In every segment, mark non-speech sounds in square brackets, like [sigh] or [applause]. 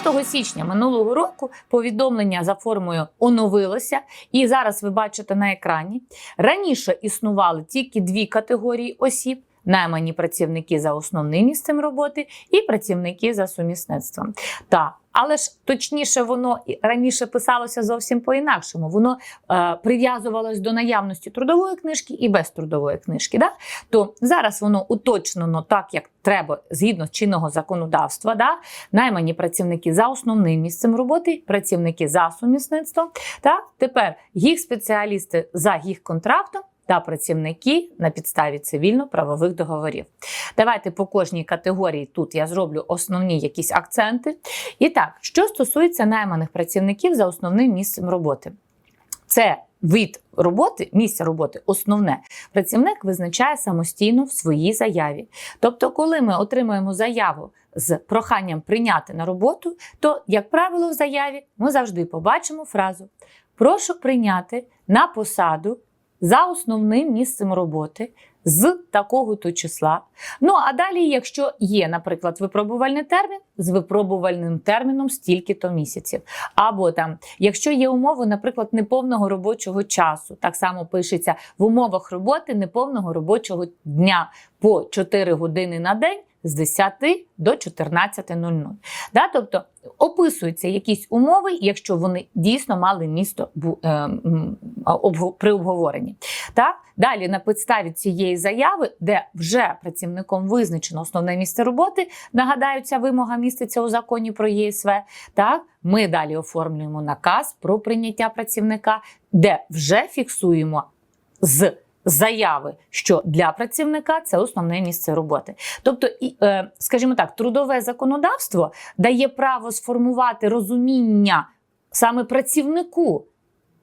5 січня минулого року повідомлення за формою оновилося, і зараз ви бачите на екрані. Раніше існували тільки дві категорії осіб. Наймані працівники за основним місцем роботи і працівники за сумісництвом. Так, але ж точніше, воно раніше писалося зовсім по-інакшому. Воно е, прив'язувалось до наявності трудової книжки і без трудової книжки. Да? То зараз воно уточнено так, як треба згідно чинного законодавства. Да? Наймані працівники за основним місцем роботи, працівники за сумісництвом. Так? Тепер їх спеціалісти за їх контрактом. Та працівники на підставі цивільно-правових договорів. Давайте по кожній категорії тут я зроблю основні якісь акценти. І так, що стосується найманих працівників за основним місцем роботи, це від роботи, місця роботи, основне працівник визначає самостійно в своїй заяві. Тобто, коли ми отримуємо заяву з проханням прийняти на роботу, то, як правило, в заяві ми завжди побачимо фразу Прошу прийняти на посаду за основним місцем роботи з такого-то числа. Ну а далі, якщо є, наприклад, випробувальний термін, з випробувальним терміном стільки-то місяців. Або там, якщо є умови, наприклад, неповного робочого часу, так само пишеться в умовах роботи неповного робочого дня по 4 години на день. З 10 до 14.00. Да? Тобто описуються якісь умови, якщо вони дійсно мали місто е, при обговоренні. Так? Далі на підставі цієї заяви, де вже працівником визначено основне місце роботи, нагадаю, ця вимога міститься у законі про ЄСВ. Так, ми далі оформлюємо наказ про прийняття працівника, де вже фіксуємо з заяви, що для працівника це основне місце роботи. Тобто, е, скажімо так, трудове законодавство дає право сформувати розуміння саме працівнику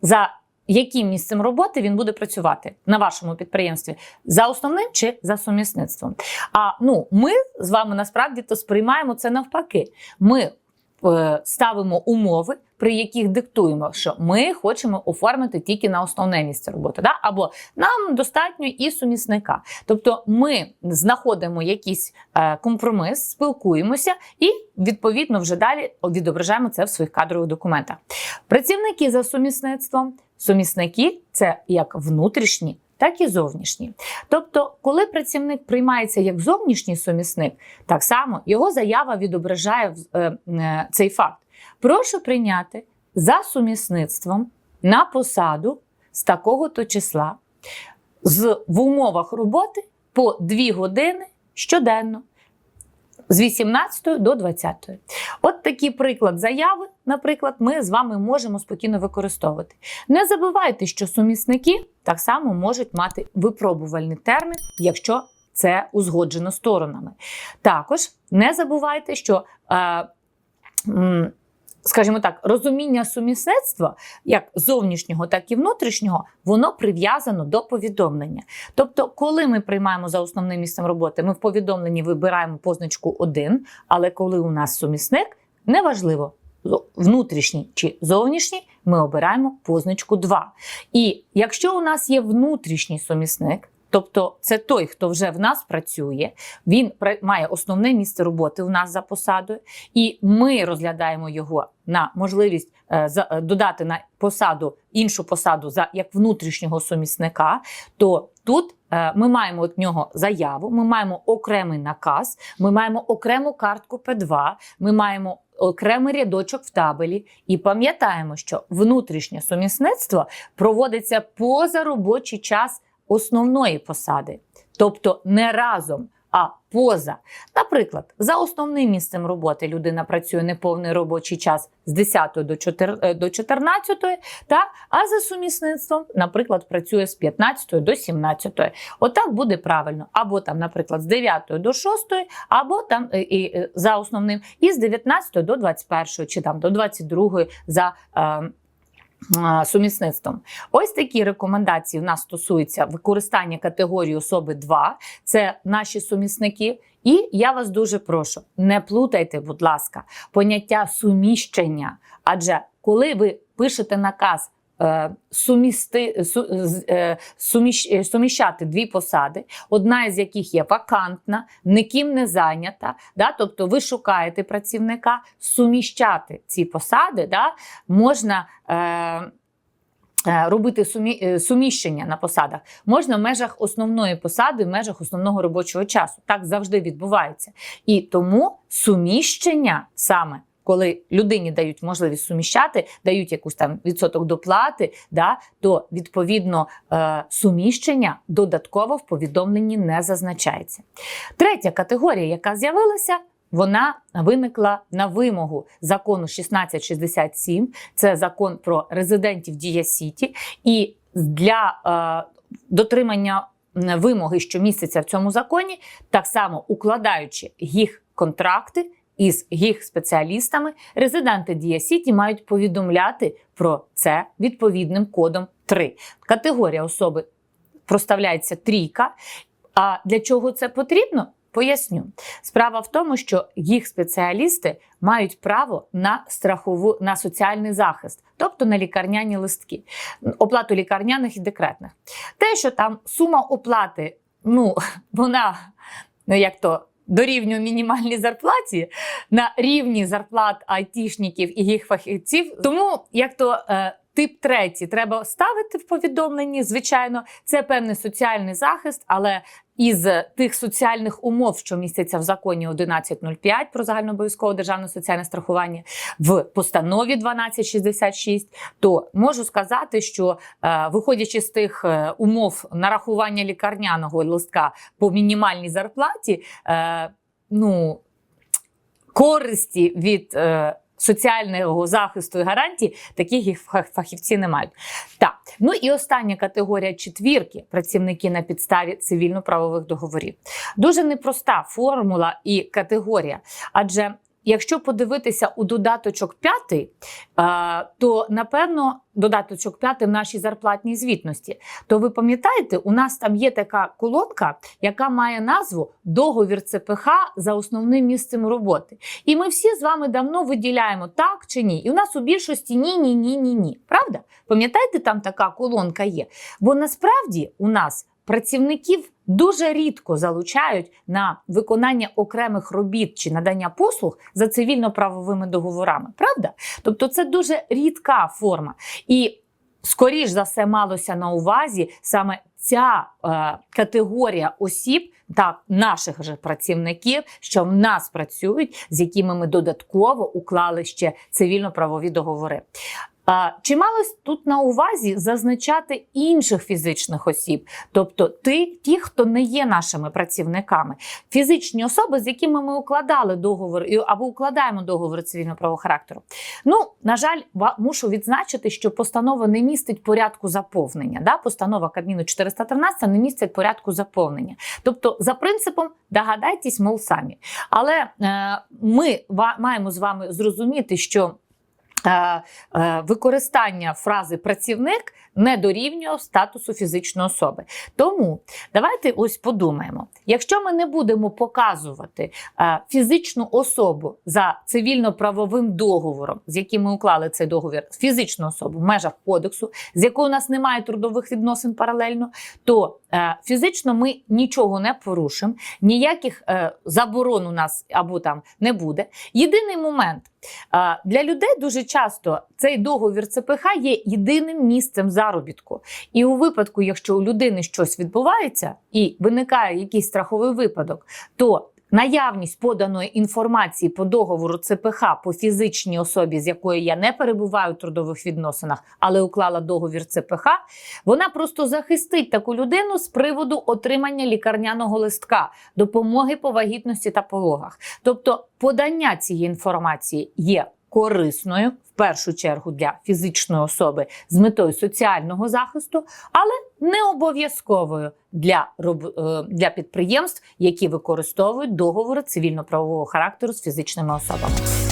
за яким місцем роботи він буде працювати на вашому підприємстві за основним чи за сумісництвом. А ну, ми з вами насправді то сприймаємо це навпаки. Ми ставимо умови, при яких диктуємо, що ми хочемо оформити тільки на основне місце роботи, да? або нам достатньо і сумісника. Тобто ми знаходимо якийсь е, компроміс, спілкуємося і відповідно вже далі відображаємо це в своїх кадрових документах. Працівники за сумісництвом, сумісники це як внутрішні. Так і зовнішні. Тобто, коли працівник приймається як зовнішній сумісник, так само його заява відображає е, е, цей факт. Прошу прийняти за сумісництвом на посаду з такого-то числа з, в умовах роботи по 2 години щоденно. З 18 до 20. От такий приклад заяви, наприклад, ми з вами можемо спокійно використовувати. Не забувайте, що сумісники так само можуть мати випробувальний термін, якщо це узгоджено сторонами. Також не забувайте, що. Е, Скажімо так, розуміння сумісництва, як зовнішнього, так і внутрішнього, воно прив'язано до повідомлення. Тобто, коли ми приймаємо за основним місцем роботи, ми в повідомленні вибираємо позначку 1, але коли у нас сумісник, неважливо, внутрішній чи зовнішній, ми обираємо позначку 2. І якщо у нас є внутрішній сумісник, Тобто це той, хто вже в нас працює, він має основне місце роботи у нас за посадою, і ми розглядаємо його на можливість е, е, додати на посаду іншу посаду за як внутрішнього сумісника. То тут е, ми маємо від нього заяву, ми маємо окремий наказ, ми маємо окрему картку П2, ми маємо окремий рядочок в табелі, і пам'ятаємо, що внутрішнє сумісництво проводиться поза робочий час основної посади, тобто не разом, а поза. Наприклад, за основним місцем роботи людина працює неповний робочий час з 10 до 4 е, 14, та, а за сумісництвом, наприклад, працює з 15 до 17. Отак буде правильно. Або там, наприклад, з 9 до 6, або там е, і, е, за основним, і з 19 до 21, чи там до 22 за. Е, Сумісництвом. Ось такі рекомендації в нас стосуються використання категорії особи 2, це наші сумісники. І я вас дуже прошу, не плутайте, будь ласка, поняття суміщення. Адже коли ви пишете наказ сумісти, су- е, суміщ, е, суміщати дві посади, одна із яких є вакантна, ніким не зайнята. Да? Тобто ви шукаєте працівника, суміщати ці посади да? можна. Е, е, Робити сумі... е, суміщення на посадах можна в межах основної посади, в межах основного робочого часу. Так завжди відбувається. І тому суміщення саме. Коли людині дають можливість суміщати, дають якусь там відсоток доплати, да, то відповідно е, суміщення додатково в повідомленні не зазначається. Третя категорія, яка з'явилася, вона виникла на вимогу закону 1667. Це закон про резидентів Дія Сіті. І для е, дотримання вимоги, що містяться в цьому законі, так само укладаючи їх контракти із їх спеціалістами, резиденти Дія Сіті мають повідомляти про це відповідним кодом 3. Категорія особи проставляється трійка. А для чого це потрібно? Поясню. Справа в тому, що їх спеціалісти мають право на страхову на соціальний захист, тобто на лікарняні листки, оплату лікарняних і декретних. Те, що там сума оплати, ну [laughs] вона ну як то. Дорівнює мінімальній зарплаті на рівні зарплат айтішників і їх фахівців. Тому як то е, тип третій треба ставити в повідомленні. Звичайно, це певний соціальний захист, але із тих соціальних умов, що містяться в законі 1105 про загальнообов'язкове державне соціальне страхування, в постанові 1266, то можу сказати, що е, виходячи з тих е, умов нарахування лікарняного листка по мінімальній зарплаті, е, ну користі від соціального захисту і гарантій таких фахівці не мають. Так, ну і остання категорія четвірки працівники на підставі цивільно-правових договорів. Дуже непроста формула і категорія, адже. Якщо подивитися у додаточок 5, е, то напевно додаточок 5 в нашій зарплатній звітності, то ви пам'ятаєте, у нас там є така колонка, яка має назву Договір ЦПХ за основним місцем роботи. І ми всі з вами давно виділяємо так чи ні. І у нас у більшості ні, ні, ні, ні, ні. Правда? Пам'ятаєте, там така колонка є? Бо насправді у нас працівників дуже рідко залучають на виконання окремих робіт чи надання послуг за цивільно-правовими договорами. Правда? Тобто це дуже рідка форма. І скоріш за все малося на увазі саме ця е, категорія осіб та наших же працівників, що в нас працюють, з якими ми додатково уклали ще цивільно-правові договори. Чи малось тут на увазі зазначати інших фізичних осіб, тобто ти, ті, хто не є нашими працівниками, фізичні особи, з якими ми укладали договор або укладаємо договор цивільно-правового характеру. Ну, на жаль, мушу відзначити, що постанова не містить порядку заповнення. Да? Постанова Кабміну 413 не містить порядку заповнення. Тобто, за принципом, догадайтесь, мов самі. Але е, ми маємо з вами зрозуміти, що. Е, е, Використання фрази працівник не дорівнює статусу фізичної особи. Тому давайте ось подумаємо: якщо ми не будемо показувати е, фізичну особу за цивільно-правовим договором, з яким ми уклали цей договір, фізичну особу в межах кодексу, з якою у нас немає трудових відносин паралельно, то фізично ми нічого не порушимо, ніяких заборон у нас або там не буде. Єдиний момент. Для людей дуже часто цей договір ЦПХ є єдиним місцем заробітку. І у випадку, якщо у людини щось відбувається і виникає якийсь страховий випадок, то наявність поданої інформації по договору ЦПХ по фізичній особі, з якою я не перебуваю в трудових відносинах, але уклала договір ЦПХ, вона просто захистить таку людину з приводу отримання лікарняного листка, допомоги по вагітності та пологах. Тобто подання цієї інформації є корисною в першу чергу для фізичної особи з метою соціального захисту, але не обов'язковою для, е, для підприємств, які використовують договори цивільно-правового характеру з фізичними особами.